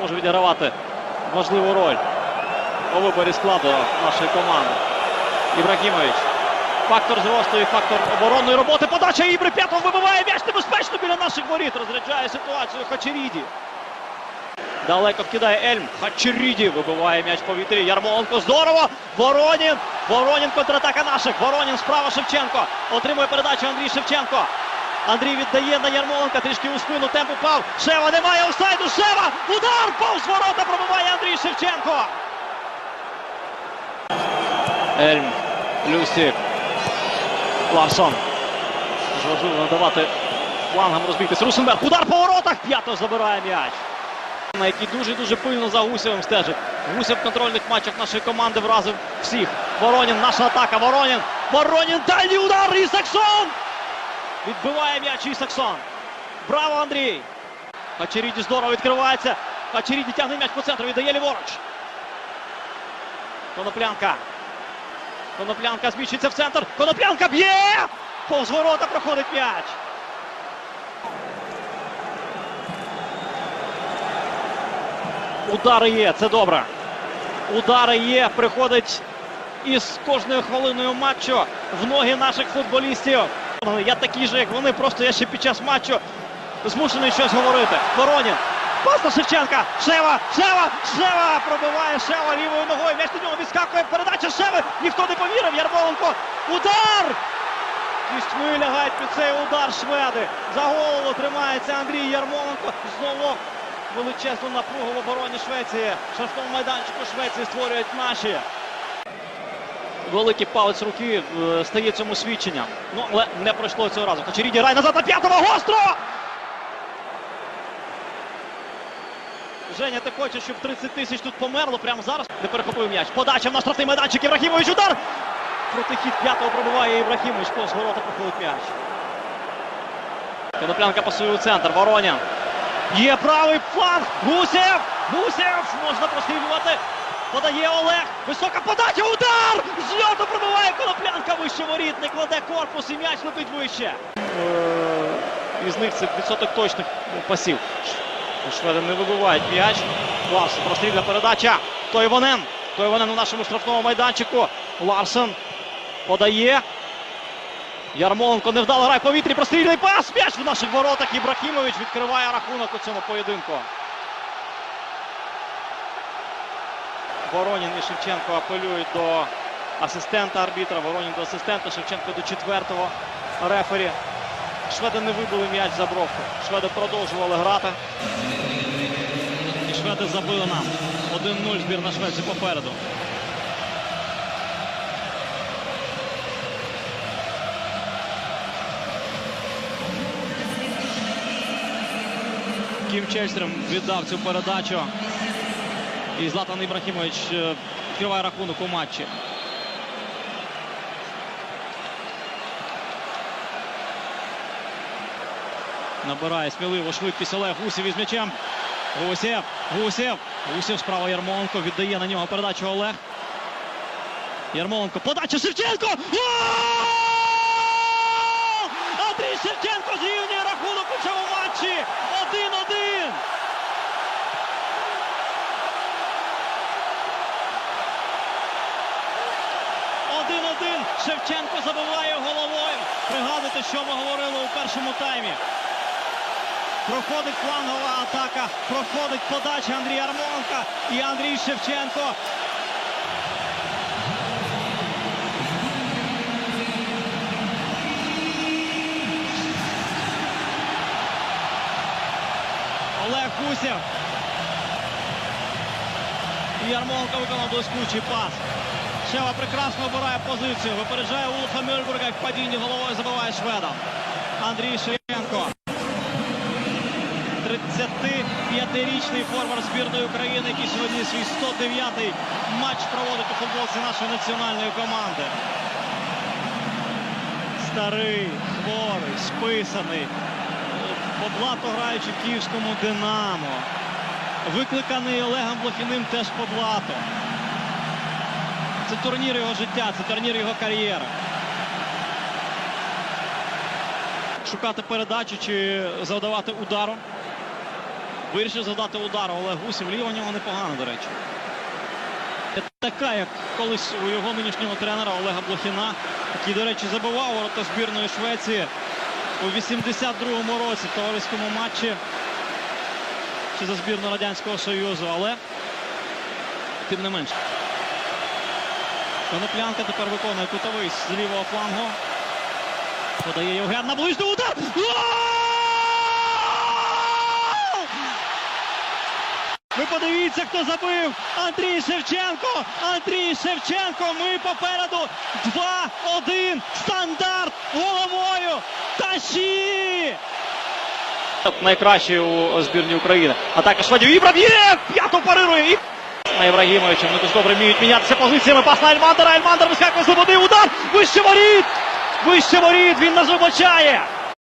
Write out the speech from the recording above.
може відігравати важливу роль у виборі складу нашої команди. Ібрагімович. Фактор зросту і фактор оборонної роботи. Подача Ібри п'ятого вибиває м'яч небезпечно біля наших воріт. Розряджає ситуацію Хачеріді. Далеко вкидає Ельм. Хачеріді вибиває м'яч в повітрі. Ярмоленко здорово. Воронін. Воронін контратака наших. Воронін справа Шевченко. Отримує передачу Андрій Шевченко. Андрій віддає на Ярмоленка, трішки у спину, темп упав. Шева немає офсайду. Шева! Удар! Повз ворота пробиває Андрій Шевченко. Ельм. Люсі. Ларсон. Важливо надавати флангам розбігтись. Русенберг. Удар по воротах. П'ято забирає м'яч. На який дуже-дуже пильно за Гусєвим стежить. Гусєв в контрольних матчах нашої команди вразив всіх. Воронін, наша атака. Воронін. Воронін. Дальній удар. Ісаксон. Відбиває м'яч Ісаксон. Браво, Андрій. Хачеріді здорово відкривається. Хачеріді тягне м'яч по центру. Віддає ліворуч. Коноплянка. Коноплянка зміщується в центр. Коноплянка б'є! Повз ворота проходить м'яч. Удари є, це добре. Удари є, приходить із кожною хвилиною матчу в ноги наших футболістів. Я такий же, як вони, просто я ще під час матчу змушений щось говорити. Воронін. Пас Шевченка. Шева, Шева, Шева пробиває Шева лівою ногою. М'яч на нього відскакує. Передача Шеви. Ніхто не повірив. Ярмоленко. Удар! Кістьми лягають під цей удар шведи. За голову тримається Андрій Ярмоленко. Знову величезну напругу в обороні Швеції. Шашком майданчику Швеції створюють наші. Великий палець руки е, стає цьому свідченням. Ну, але не пройшло цього разу. Кочеріді грає назад на п'ятого гостро! Женя, ти хочеш, щоб 30 тисяч тут померло прямо зараз. Не перехопив м'яч. Подача в наш штрафний майданчик. Ібрахімович удар! Протихід п'ятого пробиває Ібрахімович. Повз ворота проходить м'яч. Коноплянка пасує у центр. Воронін. Є правий фланг. Гусєв! Гусєв! Можна прострілювати. Подає Олег. Висока подача. Удар! З льоту пробиває Коноплянка вище воріт. Не кладе корпус і м'яч летить вище. Е, Із них це відсоток точних пасів. Шведи не вибивають м'яч. Клас, прострільна передача. Тойвонен. Тойвонен у нашому штрафному майданчику. Ларсен подає. Ярмоленко невдало грає в повітрі. Прострільний пас. М'яч в наших воротах. Ібрахімович відкриває рахунок у цьому поєдинку. Воронін і Шевченко апелюють до асистента арбітра. Воронін до асистента. Шевченко до четвертого рефері. Шведи не вибили м'яч за бровку. Шведи продовжували грати. І шведи забили нам. 1-0 збірна Швеції попереду. Кім Чельстрем віддав цю передачу. І Златан Ібрахімович е, відкриває рахунок у матчі. Набирає сміливо швидкість Олег Гусєв із м'ячем. Гусєв, Гусєв. Гусєв справа Ярмоленко. Віддає на нього передачу Олег. Ярмоленко. Подача Шевченко! Андрій Шевченко зрівнює рахунок у цьому матчі. 1-1. Один-один. Шевченко забиває головою. Пригадуйте, що ми говорили у першому таймі. Проходить флангова атака, проходить подача Андрія Армонка і Андрій Шевченко. Олег Гусєв. І Ярмоленко виконав блискучий пас. Шева прекрасно обирає позицію. Випереджає Улфа Мюльбурга в падінні головою забиває шведом. Андрій Шевченко. 35-річний форвард збірної України, який сьогодні свій 109-й матч проводить у футболці нашої національної команди. Старий, хворий, списаний, по блату граючи в київському Динамо. Викликаний Олегом Блохіним теж по блату. Це турнір його життя, це турнір його кар'єри. Шукати передачу чи завдавати удару. Вирішив задати удар Олег Гусів. Ліва у нього непогано, до речі. Така, як колись у його нинішнього тренера Олега Блохіна, який, до речі, забивав ворота збірної Швеції у 82-му році в товариському матчі чи за збірну Радянського Союзу, але тим не менше. Коноплянка тепер виконує кутовий з лівого флангу. Подає Євген на ближній удар. Ви подивіться, хто забив. Андрій Шевченко. Андрій Шевченко. Ми попереду. 2-1. Стандарт головою. Тащі! Найкращий у збірні України. Атака шведів. Ібрагімєв! П'яту парирує. І... На Ібрагімовича. Вони дуже добре вміють мінятися позиціями. Пас на Ельмандера. Ельмандер вискакує з води. Удар. Вище воріт. Вище воріт. Він нас вибачає.